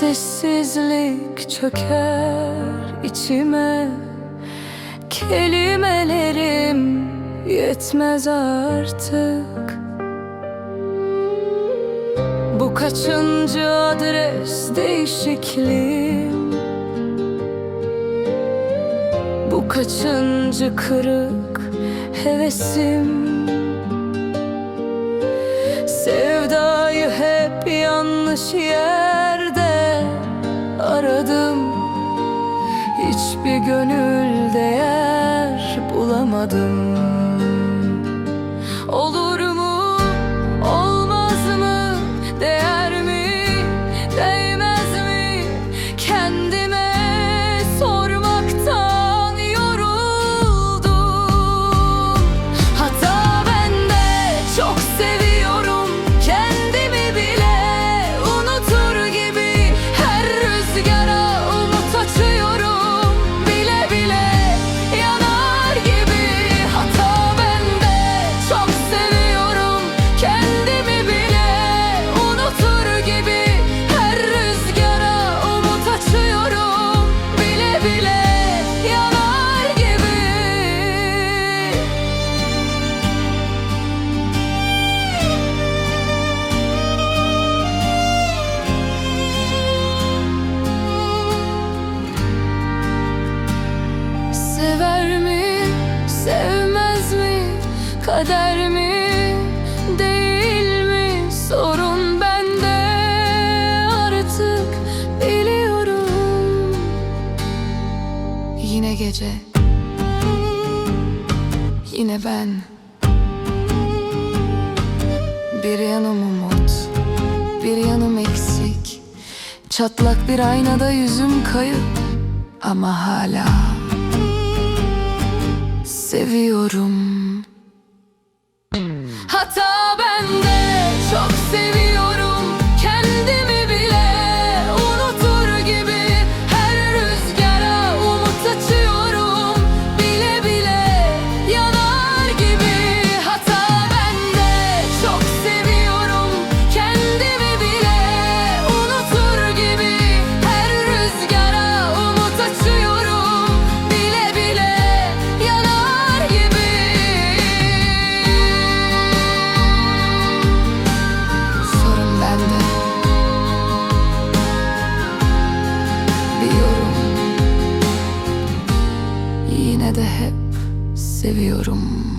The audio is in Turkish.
Sessizlik çöker içime. Kelimelerim yetmez artık. Bu kaçıncı adres değişikliğim? Bu kaçıncı kırık hevesim? Sevdayı hep yanlış yerde aradım. Hiçbir gönül değer bulamadım kader mi, değil mi? Sorun bende artık biliyorum. Yine gece, yine ben. Bir yanım umut, bir yanım eksik. Çatlak bir aynada yüzüm kayıp ama hala seviyorum. Yine de hep seviyorum